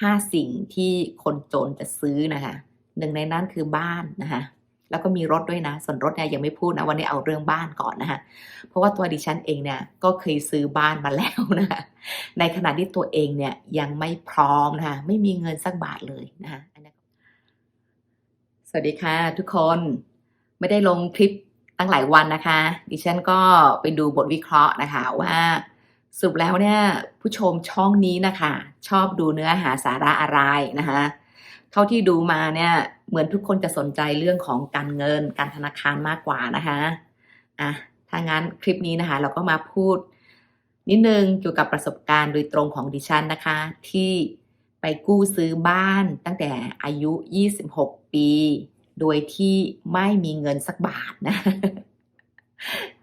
ห้าสิ่งที่คนจนจะซื้อนะคะหนึ่งในนั้นคือบ้านนะคะแล้วก็มีรถด้วยนะ ส่วนรถเนี่ยยังไม่พูดนะวันนี้เอาเรื่องบ้านก่อนนะคะเพราะว่าตัวดิฉันเองเนี่ยก็เคยซื้อบ้านมาแล้วนะคะในขณะที่ตัวเองเนี่ยยังไม่พร้อมนะคะไม่มีเงินสักบาทเลยนะคะสวัสดีค่ะทุกคนไม่ได้ลงคลิปตั้งหลายวันนะคะ ดิฉันก็ไปดูบทวิเคราะห์นะคะว่า สรุปแล้วเนี่ยผู้ชมช่องนี้นะคะ ชอบดูเนื้อหาสาระอะไรนะคะเท่าที่ดูมาเนี่ยเหมือนทุกคนจะสนใจเรื่องของการเงินการธนาคารมากกว่านะคะอะถ้างั้นคลิปนี้นะคะ เราก็มาพูด นิดนึงเกี่ยวกับประสบการณ์โดยตรงของดิฉันนะคะ ที่ไปกู้ซื้อบ้านตั้งแต่อายุ 26 ปี โดยที่ไม่มีเงินสักบาทนะ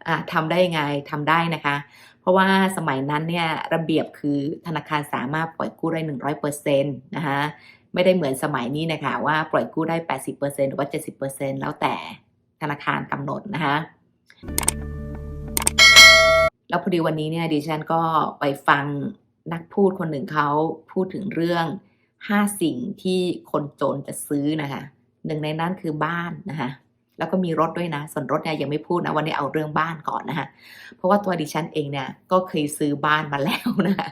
อะทำได้ยังไงทำได้นะคะ เพราะว่าสมัยนั้นเนี่ยระเบียบคือธนาคารสามารถปล่อยกู้ได้100%นต์นะคะไม่ได้เหมือนสมัยนี้นะคะว่าปล่อยกู้ได้80%หรือว่า70%แล้วแต่ธนาคารกำหนดนะคะแล้วพอดีวันนี้เนี่ยดิฉันก็ไปฟังนักพูดคนหนึ่งเขาพูดถึงเรื่อง5สิ่งที่คนจนจะซื้อนะคะหนึ่งในนั้นคือบ้านนะคะ แล้วก็มีรถด้วยนะ ส่วนรถเนี่ยยังไม่พูดนะวันนี้เอาเรื่องบ้านก่อนนะคะเพราะว่าตัวดิฉันเองเนี่ยก็เคยซื้อบ้านมาแล้วนะคะ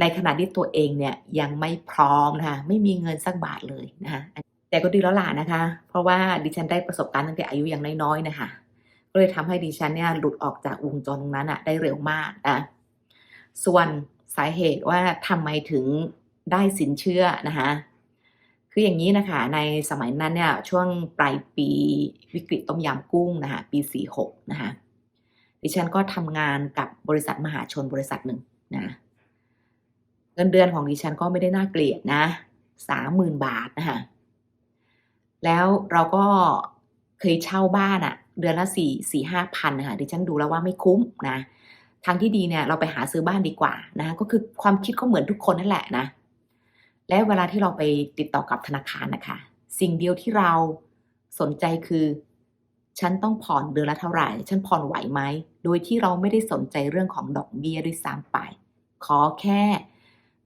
ในขณะที่ตัวเองเนี่ยยังไม่พร้อมนะคะไม่มีเงินสักบาทเลยนะคะแต่ก็ดีแล้วล่ะนะคะ เพราะว่าดิฉันได้ประสบการณ์ตั้งแต่อายุยังน้อยๆนะคะก็เลยทำให้ดิฉันเนี่ยหลุดออกจากวงจรตรงนั้นอะได้เร็วมากนะส่วนสาเหตุว่าทำไมถึงได้สินเชื่อนะคะ คืออย่างนี้นะคะ ในสมัยนั้นเนี่ยช่วงปลายปีวิกฤตต้มยำกุ้งนะคะปี 46 นะคะดิฉันก็ทำงานกับบริษัทมหาชนบริษัทหนึ่งนะเงินเดือนของดิฉันก็ไม่ได้น่าเกลียดนะสามหมื่นบาทนะคะแล้วเราก็เคยเช่าบ้านอะเดือนละสี่สี่ห้าพันนะคะดิฉันดูแล้วว่าไม่คุ้มนะทางที่ดีเนี่ยเราไปหาซื้อบ้านดีกว่านะก็คือความคิดก็เหมือนทุกคนนั่นแหละนะ และเวลาที่เราไปติดต่อกับธนาคารนะคะ สิ่งเดียวที่เราสนใจคือ ฉันต้องผ่อนเดือนละเท่าไหร่ ฉันผ่อนไหวไหม โดยที่เราไม่ได้สนใจเรื่องของดอกเบี้ยด้วยซ้ำไป ขอแค่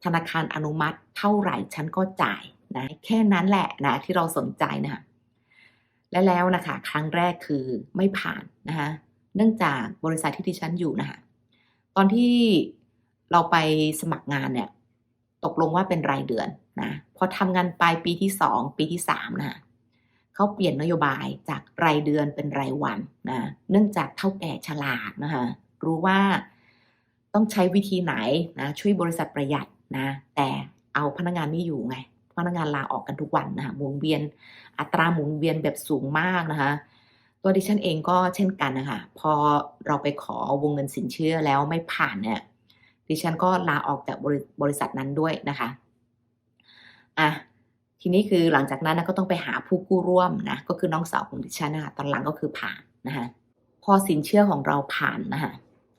ธนาคารอนุมัติเท่าไหร่ฉันก็จ่ายนะแค่นั้นแหละนะที่เราสนใจนะและแล้วนะคะ ครั้งแรกคือไม่ผ่านนะคะเนื่องจากบริษัทที่ดิฉันอยู่นะคะตอนที่เราไปสมัครงานเนี่ย ตกลงว่าเป็นรายเดือนนะพอทำงานไปปีที่สองปีที่สามนะเขาเปลี่ยนนโยบายจากรายเดือนเป็นรายวันนะเนื่องจากเท่าแก่ฉลาดนะคะรู้ว่าต้องใช้วิธีไหนนะช่วยบริษัทประหยัดนะแต่เอาพนักงานไม่อยู่ไงพนักงานลาออกกันทุกวันนะคะหมุนเวียนอัตราหมุนเวียนแบบสูงมากนะคะตัวดิฉันเองก็เช่นกันนะคะพอเราไปขอวงเงินสินเชื่อแล้วไม่ผ่านเนี่ย ดิฉันก็ลาออกจากบริบริษัทนั้นด้วยนะคะอะทีนี้คือหลังจากนั้นนะก็ต้องไปหาผู้กู้ร่วมนะก็คือน้องสาวของดิฉันนะคะตอนหลังก็คือผ่านนะคะพอสินเชื่อของเราผ่านนะคะ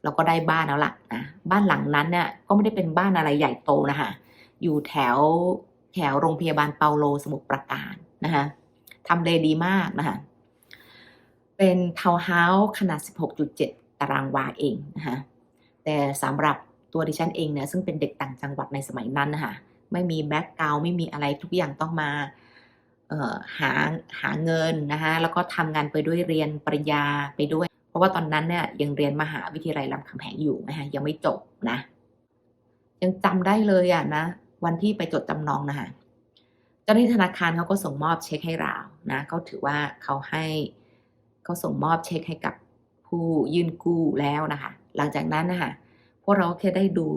เราก็ได้บ้านแล้วล่ะนะบ้านหลังนั้นเนี่ยก็ไม่ได้เป็นบ้านอะไรใหญ่โตนะคะอยู่แถวแถวโรงพยาบาลเปาโลสมุทรปราการนะคะทำเลดีมากนะคะเป็นทาวน์เฮาส์ขนาด 16.7 ตารางวาเองนะคะแต่สำหรับ ตัวดิฉันเองเนี่ยซึ่งเป็นเด็กต่างจังหวัดในสมัยนั้นนะคะไม่มีแบ็กกราวไม่มีอะไรทุกอย่างต้องมาหาหาเงินนะคะแล้วก็ทำงานไปด้วยเรียนปริญญาไปด้วย เพราะว่าตอนนั้นเนี่ยยังเรียนมหาวิทยาลัยรามคำแหงอยู่นะคะยังไม่จบนะ ยังจำได้เลยอะนะวันที่ไปจดจำนองนะคะเจ้าหน้าที่ธนาคารเขาก็ส่งมอบเช็คให้เรานะเขาถือว่าเขาให้เขาส่งมอบเช็คให้กับผู้ยื่นกู้แล้วนะคะ หลังจากนั้นนะคะ วกเราแค่ได้ดู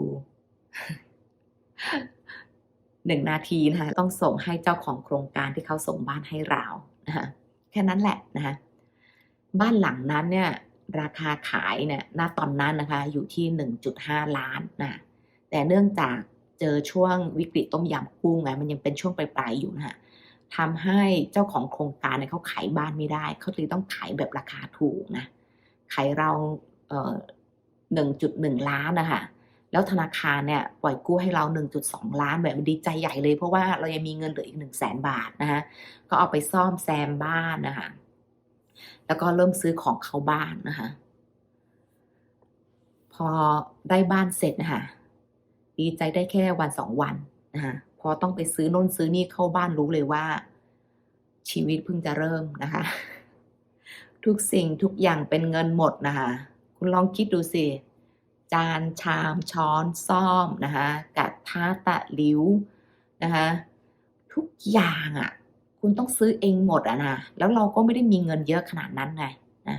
หนึ่งนาทีนะคะต้องส่งให้เจ้าของโครงการที่เขาส่งบ้านให้เรานะคะแค่นั้นแหละนะคะบ้านหลังนั้นเนี่ย ราคาขายเนี่ยณตอนนั้นนะคะ อยู่ที่หนึ่งจุดห้าล้านนะแต่เนื่องจากเจอช่วงวิกฤตต้มยำกุ้งไงมันยังเป็นช่วงปลายๆอยู่นะคะทำให้เจ้าของโครงการเนี่ยเขาขายบ้านไม่ได้ เขาเลยต้องขายแบบราคาถูกนะขายเรา เอ่อหนึ่งจุดหนึ่งล้านนะคะแล้วธนาคารเนี่ยปล่อยกู้ให้เรา 1.2 ล้านแบบดีใจใหญ่เลยเพราะว่าเรายังมีเงินเหลืออีก 1 0 0 0 0แสนบาทนะคะก็เอาไปซ่อมแซมบ้านนะคะแล้วก็เริ่มซื้อของเข้าบ้านนะคะพอได้บ้านเสร็จนะคะดีใจได้แค่วันสองวันนะคะพอต้องไปซื้อน่นซื้อนี่เข้าบ้านรู้เลยว่า ชีวิตเพิ่งจะเริ่มนะคะ ทุกสิ่งทุกอย่างเป็นเงินหมดนะคะ คุณลองคิดดูสิ จานชามช้อนซ่อมนะคะกระทะตะลิ้วนะคะทุกอย่างอะ่ะ คุณต้องซื้อเองหมดอะนะแล้วเราก็ไม่ได้มีเงินเยอะขนาดนั้นไงนะ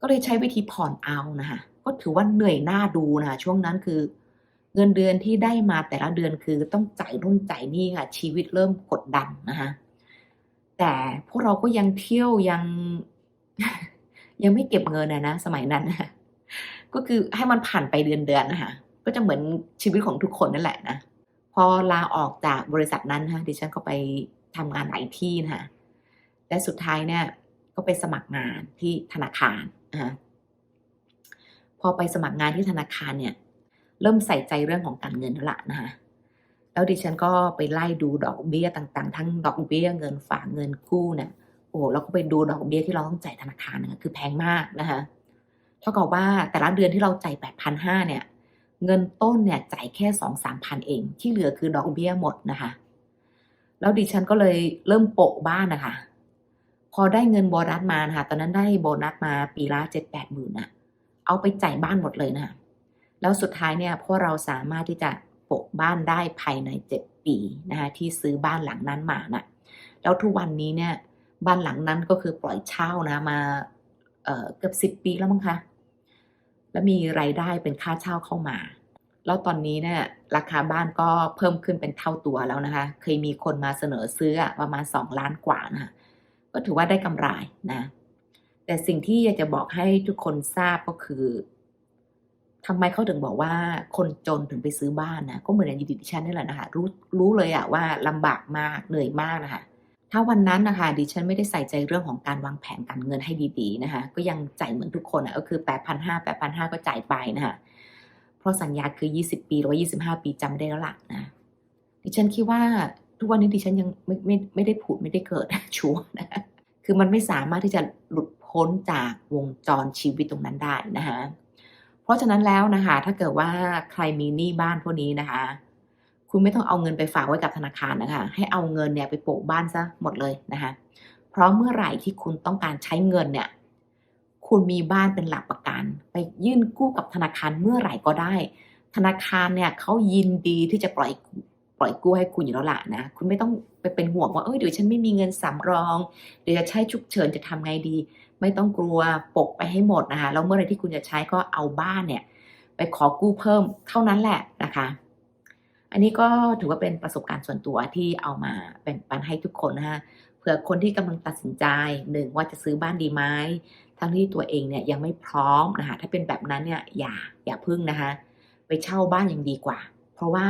ก็เลยใช้วิธีผ่อนเอานะคะก็ถือว่าเหนื่อยหน้าดูนะะช่วงนั้นคือ เงินเดือนที่ได้มาแต่ละเดือนคือต้องจ่ายนู่นจ่ายนี่ค่ะชีวิตเริ่มกดดันนะคะแต่พวกเราก็ยังเที่ยวยัง ยังไม่เก็บเงินนะนะสมัยนั้นนะก็คือให้มันผ่านไปเดือนๆนนะคะก็จะเหมือนชีวิตของทุกคนนั่นแหละนะพอลาออกจากบริษัทนั้นนะดิฉันก็ไปทำงานหลายที่นะคะและสุดท้ายเนี่ยก็ไปสมัครงานที่ธนาคารนะคะพอไปสมัครงานที่ธนาคารเนี่ย เริ่มใส่ใจเรื่องของการเงินแล้วละนะคะแล้วดิฉันก็ไปไล่ดูดอกเบี้ยต่างๆ ทั้งดอกเบี้ยเงินฝากเงินกู้เนี่ย โอ้แล้วก็ไปดูดอกเบี้ยที่เราต้องจ่ายธนาคารนี่ยคือแพงมากนะคะเท่ากับว่าแต่ละเดือนที่เราจ่ายแปดพันห้าเนี่ย เงินต้นเนี่ยจ่ายแค่สองสามพันเอง ที่เหลือคือดอกเบี้ยหมดนะคะ แล้วดิฉันก็เลยเริ่มโปะบ้านนะคะ พอได้เงินโบนัสมานะคะตอนนั้นได้โบนัสมาปีละเจ็ดแปดหมื่นนะเอาไปจ่ายบ้านหมดเลยนะคะแล้วสุดท้ายเนี่ยพวกเราสามารถที่จะโปะบ้านได้ภายในเจ็ดปีนะคะที่ซื้อบ้านหลังนั้นมานะแล้วทุกวันนี้เนี่ย บ้านหลังนั้นก็คือปล่อยเช่านะมาเกือบสิบปีแล้วมั้งคะ แล้วมีรายได้เป็นค่าเช่าเข้ามา แล้วตอนนี้เนี่ยราคาบ้านก็เพิ่มขึ้นเป็นเท่าตัวแล้วนะคะ เคยมีคนมาเสนอซื้อประมาณสองล้านกว่านะคะก็ถือว่าได้กำไรนะ แต่สิ่งที่อยากจะบอกให้ทุกคนทราบก็คือทำไมเขาถึงบอกว่าคนจนถึงไปซื้อบ้านนะก็เหมือนอย่างดิฉันนี่แหละนะคะรู้รู้เลยอะว่าลำบากมากเหนื่อยมากนะคะ ถ้าวันนั้นนะคะดิฉันไม่ได้ใส่ใจเรื่องของการวางแผนการเงินให้ดีๆนะคะก็ยังจ่ายเหมือนทุกคนอะก็คือ 8,500 8,500 ก็จ่ายไปนะคะเพราะสัญญาคือ 20 ปีหรือว่า25 ปีจำไม่ได้แล้วล่ะนะดิฉันคิดว่าทุกวันนี้ดิฉันยังไม่ไม่ไม่ได้ผุดไม่ได้เกิดชัวนะคือมันไม่สามารถที่จะหลุดพ้นจากวงจรชีวิตตรงนั้นได้นะคะเพราะฉะนั้นแล้วนะคะ ถ้าเกิดว่าใครมีหนี้บ้านพวกนี้นะคะ คุณไม่ต้องเอาเงินไปฝากไว้กับธนาคารนะคะ ให้เอาเงินเนี่ยไปโปะบ้านซะหมดเลยนะคะ เพราะเมื่อไหร่ที่คุณต้องการใช้เงินเนี่ย คุณมีบ้านเป็นหลักประกัน ไปยื่นกู้กับธนาคารเมื่อไหร่ก็ได้ ธนาคารเนี่ยเขายินดีที่จะปล่อยปล่อยกู้ให้คุณอยู่แล้วล่ะนะ คุณไม่ต้องไปเป็นห่วงว่า เอ้ยเดี๋ยวฉันไม่มีเงินสำรอง เดี๋ยวจะใช้ฉุกเฉินจะทำไงดี ไม่ต้องกลัวปกไปให้หมดนะคะ แล้วเมื่อไหรที่คุณจะใช้ก็เอาบ้านเนี่ย ไปขอกู้เพิ่มเท่านั้นแหละนะคะ อันนี้ก็ถือว่าเป็นประสบการณ์ส่วนตัวที่เอามาแบ่งปันให้ทุกคนนะคะเผื่อคนที่กำลังตัดสินใจหนึ่งว่าจะซื้อบ้านดีไหมทั้งที่ตัวเองเนี่ยยังไม่พร้อมนะคะถ้าเป็นแบบนั้นเนี่ยอย่าอย่าพึ่งนะคะไปเช่าบ้านยังดีกว่า เพราะว่า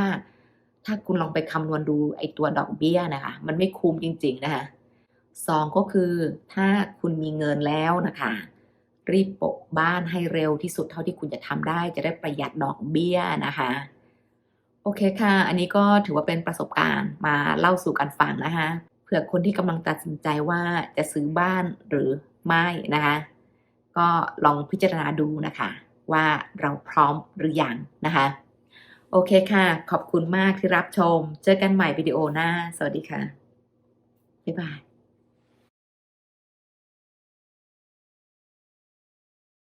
ถ้าคุณลองไปคำนวณดูไอ้ตัวดอกเบี้ยนะคะ มันไม่คุ้มจริง ๆ นะคะสองก็คือถ้าคุณมีเงินแล้วนะคะ รีบปะบ้านให้เร็วที่สุดเท่าที่คุณจะทำได้ จะได้ประหยัดดอกเบี้ยนะคะ โอเคค่ะ อันนี้ก็ถือว่าเป็นประสบการณ์มาเล่าสู่กันฟังนะคะเผื่อคนที่กำลังตัดสินใจว่าจะซื้อบ้านหรือไม่นะคะ ก็ลองพิจารณาดูนะคะ ว่าเราพร้อมหรือยังนะคะ โอเคค่ะ ขอบคุณมากที่รับชม เจอกันใหม่วิดีโอหน้า สวัสดีค่ะ บ๊ายบาย